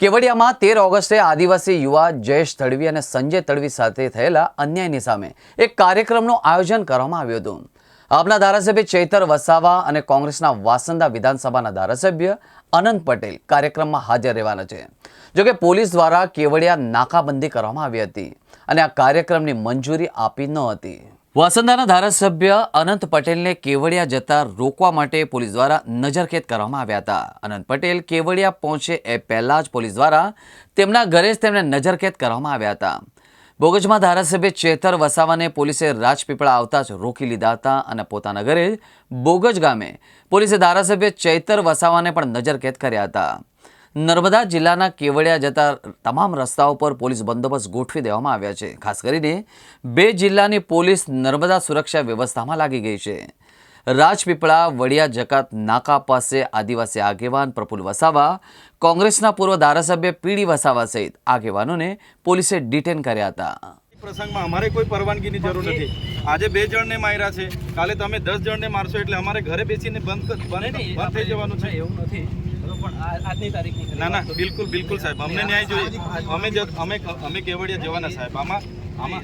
કેવડિયામાં તેર ઓગસ્ટે આદિવાસી યુવા જયેશ તડવી અને સંજય તડવી સાથે થયેલા અન્યાયની સામે એક કાર્યક્રમનું આયોજન કરવામાં આવ્યું હતું. આપના ધારાસભ્ય ચૈતર વસાવા અને કોંગ્રેસના વાસંદા વિધાનસભાના ધારાસભ્ય અનંત પટેલ કાર્યક્રમમાં હાજર રહેવાના છે. જોકે પોલીસ દ્વારા કેવડિયા નાકાબંધી કરવામાં આવી હતી અને આ કાર્યક્રમની મંજૂરી આપી ન હતી. વાસંદાના ધારાસભ્ય અનંત પટેલને કેવડિયા જતા રોકવા માટે પોલીસ દ્વારા નજરકેદ કરવામાં આવ્યા હતા. અનંત પટેલ કેવડિયા પહોંચે એ પહેલાં જ પોલીસ દ્વારા તેમના ઘરે જ તેમને નજરકેદ કરવામાં આવ્યા હતા. બોગજમાં ધારાસભ્ય ચેતર વસાવાને પોલીસે રાજપીપળા આવતા જ રોકી લીધા હતા અને પોતાના ઘરે બોગજ ગામે પોલીસે ધારાસભ્ય ચૈતર વસાવાને પણ નજરકેદ કર્યા હતા. નર્મદા જિલ્લાના કેવડિયા જતા તમામ રસ્તાઓ પર પોલીસ બંદોબસ્ત ગોઠવી દેવામાં આવ્યા છે. ખાસ કરીને બે જિલ્લાની પોલીસ નર્મદા સુરક્ષા વ્યવસ્થામાં લાગી ગઈ છે. રાજપીપળા વડિયા જકાત નાકા પાસે આદિવાસી આગેવાન પ્રફુલ વસાવા કોંગ્રેસના પૂર્વ ધારાસભ્ય પીડી વસાવા સહિત આગેવાનોને પોલીસે ડિટેન કર્યા હતા. પ્રસંગમાં અમારે કોઈ પરવાનગીની જરૂર નથી. આજે બે જણને માર્યા છે. કાલે તમે દસ જણને મારશો એટલે અમારે ઘરે બેસીને બંધ બંધ થઈ જવાનું છે. એવું નથી. બરોબર પણ આ- આજની તારીખની ના ના બિલકુલ બિલકુલ સાહેબ. અમને ન્યાય જોઈએ. અમે જ- અમે અમે કેવડિયા જવાના સાહેબ. આમાં આમાં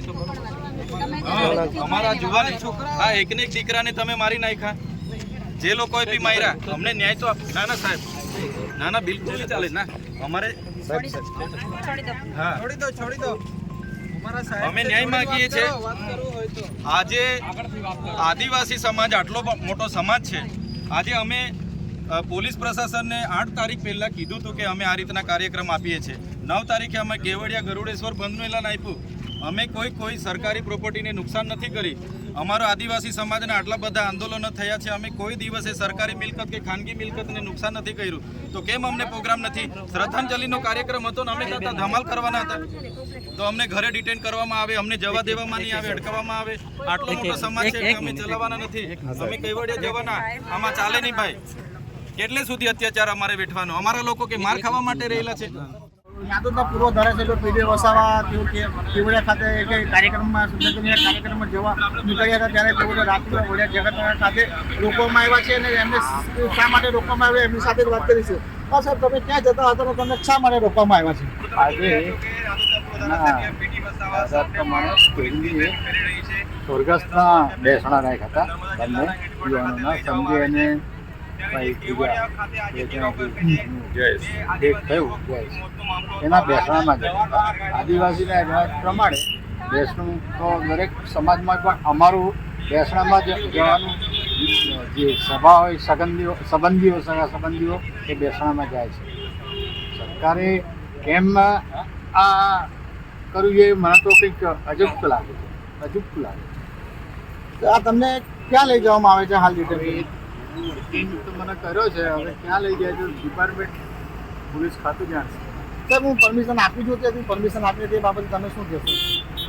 અમારા જુવાન આ એકને એક દીકરાને તમે મારી નાખ્યા. જે લોકોએ બી માર્યા અમને ન્યાય તો ના ના સાહેબ. ના ના બિલકુલ ચાલે. ના અમારે હા. છોડી દો છોડી દો. અમે ન્યાય માંગીએ છીએ. વાત કરવું હોય તો. આજે આદિવાસી સમાજ આટલો મોટો સમાજ છે. આજે અમે પોલીસ પ્રશાસનને આઠ તારીખ પહેલાં કીધું હતું કે અમે આ રીતના કાર્યક્રમ આપીએ છીએ. નવ તારીખે અમે કેવડિયા ગરુડેશ્વર બંધનું એલાન આપ્યું. અમે કોઈ કોઈ સરકારી પ્રોપર્ટીને નુકસાન નથી કરી. અમારો આદિવાસી સમાજને આટલા બધા આંદોલનો થયા છે. અમે કોઈ દિવસે સરકારી મિલકત કે ખાનગી મિલકતને નુકસાન નથી કર્યું. તો કેમ અમને પ્રોગ્રામ નથી? શ્રદ્ધાંજલિનો કાર્યક્રમ હતો ને અમે કરતા ધમાલ કરવાના હતા. તો અમને ઘરે ડિટેન કરવામાં આવે અમને જવા દેવામાં નહીં આવે અટકાવવામાં આવે. આટલો મોટો સમાજ છે અમે ચલાવવાના નથી. અમે કેવડિયા જવાના. આમાં ચાલે નહીં ભાઈ. કેટલે સુધી અત્યાચાર અમારે વેઠવાનો? અમારા લોકો કે માર ખાવા માટે રહેલા છે? યાદવના પૂર્વ ધારાસભ્ય પીડી વસાવા તેઓ કેવડિયા ખાતે એક કાર્યક્રમમાં સુંદરબનીના કાર્યક્રમમાં જવા નીકળ્યા હતા ત્યારે તેઓને રાત્રે વડિયા જગત ખાતે રોકવામાં આવ્યા છે અને એમને શા માટે રોકવામાં આવ્યા એમની સાથે વાત કરી છે. હા સાહેબ તમે ક્યાં જતા હતા અને તમને શા માટે રોકવામાં આવ્યા છે? સ્વર્ગસ્થના બેસણા રાખ્યા હતા બંને યુવાનોના સંજય અને એના બેસણામાં ગયા આદિવાસીના રિવાજ પ્રમાણે બેસણું તો દરેક સમાજમાં પણ અમારું બેસણામાં જવાનું જે સભા હોય સગંદીઓ સંબંધીઓ સગા સંબંધીઓ એ બેસણામાં જાય છે. સરકારે કેમ આ કર્યું જોઈએ મને તો કંઈક અજુપ્ત લાગે છે. અજુપ્ત લાગે તો આ તમને ક્યાં લઈ જવામાં આવે છે હાલ ડિટેલ છે તો મને કર્યો છે હવે ક્યાં લઈ જાય છે ડિપાર્ટમેન્ટ પોલીસ ખાતું જાણશે સાહેબ હું પરમિશન આપી છું તે પરમિશન આપી તે બાબતે તમે શું કહેશો?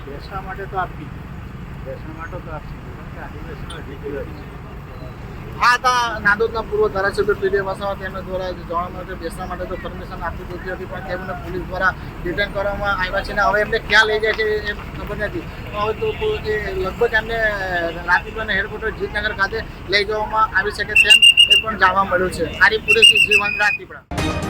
બેસવા માટે તો આપી. બેસવા માટે તો આપી. કે આદિવાસીનો અધિકાર છે. આ તા નાદોદના પૂર્વ ધારાસભ્ય પીડી વસાવા તેમના દ્વારા જવા માટે બેસવા માટે તો પરમિશન આપી દીધી હતી, પણ તેમને પોલીસ દ્વારા ડિટેન કરવામાં આવ્યા છે અને હવે એમને ક્યાં લઈ જાય છે એ ખબર નથી. હવે તો એ લગભગ એમને રાજપીપળાના એરપોર્ટ જીતનગર ખાતે લઈ જવામાં આવી શકે તેમ એ પણ જાણવા મળ્યું છે. આરી પુરેશી જીવન રાજપીપળા